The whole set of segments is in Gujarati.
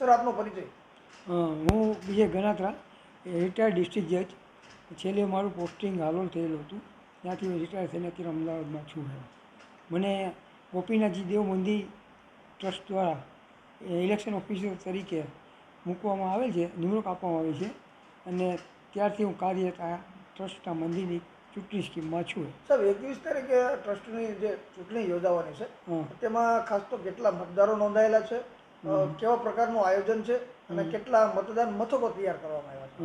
સર આપનો પરિચય. હું બીજે ગણાત્રા રિટાયર્ડ ડિસ્ટ્રિક્ટ જજ. છેલ્લે મારું પોસ્ટિંગ હાલોલ થયેલું હતું. ત્યાંથી હું રિટાયર થઈને અત્યારે અમદાવાદમાં છું મને ગોપીનાથજી દેવ મંદિર ટ્રસ્ટ દ્વારા ઇલેક્શન ઓફિસર તરીકે મૂકવામાં આવેલ છે નિમણૂક આપવામાં આવી છે. અને ત્યારથી હું કાર્યરત આ ટ્રસ્ટના મંદિરની ચૂંટણી સ્કીમમાં છું સાહેબ એકવીસ તારીખે ટ્રસ્ટની જે ચૂંટણી યોજાવાની છે તેમાં ખાસ તો કેટલા મતદારો નોંધાયેલા છે? કેવા પ્રકારનું આયોજન છે અને કેટલા મતદાન મથકો તૈયાર કરવામાં આવ્યા છે.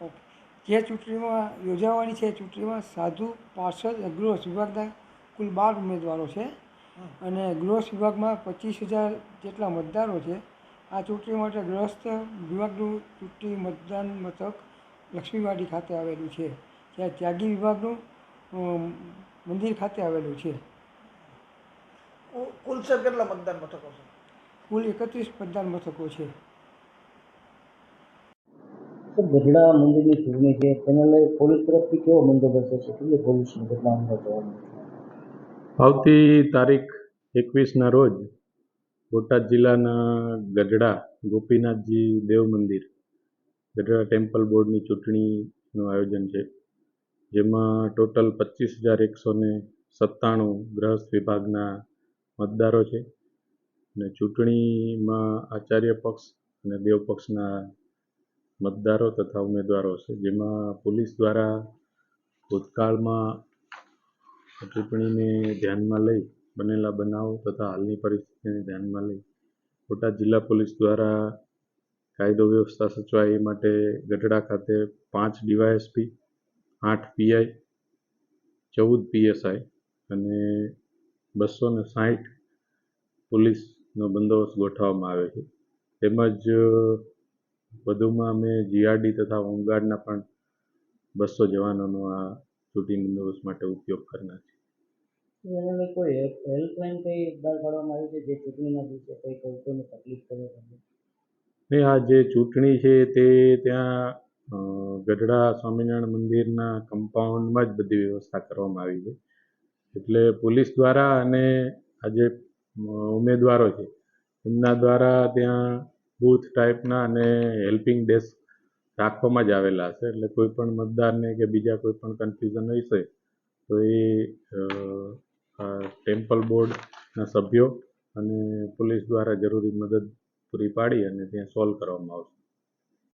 ઓકે. જે ચૂંટણીમાં યોજાવાની છે ચૂંટણીમાં સાધુ પાર્ષદ ગૃહ વિભાગના કુલ બાર ઉમેદવારો છે. અને ગૃહ વિભાગમાં પચીસ હજાર જેટલા મતદારો છે. આ ચૂંટણી માટે ગ્રસ્ત વિભાગનું ચૂંટણી મતદાન મથક લક્ષ્મીવાડી ખાતે આવેલું છે. જ્યાં ત્યાગી વિભાગનું મંદિર ખાતે આવેલું છે. કુલ સર કેટલા મતદાન મથકો છે? કુલ એકત્રીસ મતદાન મથકો છે. સર ગઢડા મંદિરની ચૂંટણી છે તેને લઈ પોલીસ તરફથી કેવો બંદોબસ્ત હશે? કેટલી પોલીસની કેટલા અંદર આવતી તારીખ એકવીસના રોજ બોટાદ જિલ્લાના ગઢડા ગોપીનાથજી દેવ મંદિર ગઢડા ટેમ્પલ બોર્ડની ચૂંટણીનું આયોજન છે જેમાં ટોટલ પચીસ હજાર એકસો ને સત્તાણું ગ્રહસ્થ વિભાગના મતદારો છે. અને ચૂંટણીમાં આચાર્ય પક્ષ અને દેવ પક્ષના મતદારો તથા ઉમેદવારો છે. જેમાં પોલીસ દ્વારા ભૂતકાળમાં ચૂંટણીને ધ્યાનમાં લઈ બનેલા બનાવો તથા હાલની પરિસ્થિતિને ધ્યાનમાં લઈ બોટાદ જિલ્લા પોલીસ દ્વારા કાયદો વ્યવસ્થા સચવાય એ માટે ગઢડા ખાતે પાંચ ડીવાયએસપી, આઠ પીઆઈ, ચૌદ પીએસઆઈ અને બસો ને સાઠ પોલીસનો બંદોબસ્ત ગોઠવવામાં આવે છે. તેમજ વધુમાં અમે જીઆરડી તથા હોમગાર્ડના પણ બસો જવાનોનો આ ચૂંટણી બંદોબસ્ત માટે ઉપયોગ કરનાર છે. કોઈ હેલ્પલાઇન કંઈ બહાર પાડવામાં આવી છે? જે ચૂંટણીના દિવસે કંઈ કોઈ કોઈને તકલીફ પડે તો? આ જે ચૂંટણી છે તે ત્યાં ગઢડા સ્વામિનારાયણ મંદિરના કમ્પાઉન્ડમાં જ બધી વ્યવસ્થા કરવામાં આવી છે. એટલે પોલીસ દ્વારા અને આ જે અ, ઉમેદવારો છે. એમના દ્વારા ત્યાં બૂથ ટાઈપના અને હેલ્પિંગ ડેસ્ક રાખવામાં જ આવેલા હશે. એટલે કોઈ પણ મતદારને કે બીજા કોઈ પણ કન્ફ્યુઝન હશે, તો એ ટેમ્પલ બોર્ડના સભ્યો અને પોલીસ દ્વારા જરૂરી મદદ પૂરી પાડી અને ત્યાં સોલ્વ કરવામાં આવશે.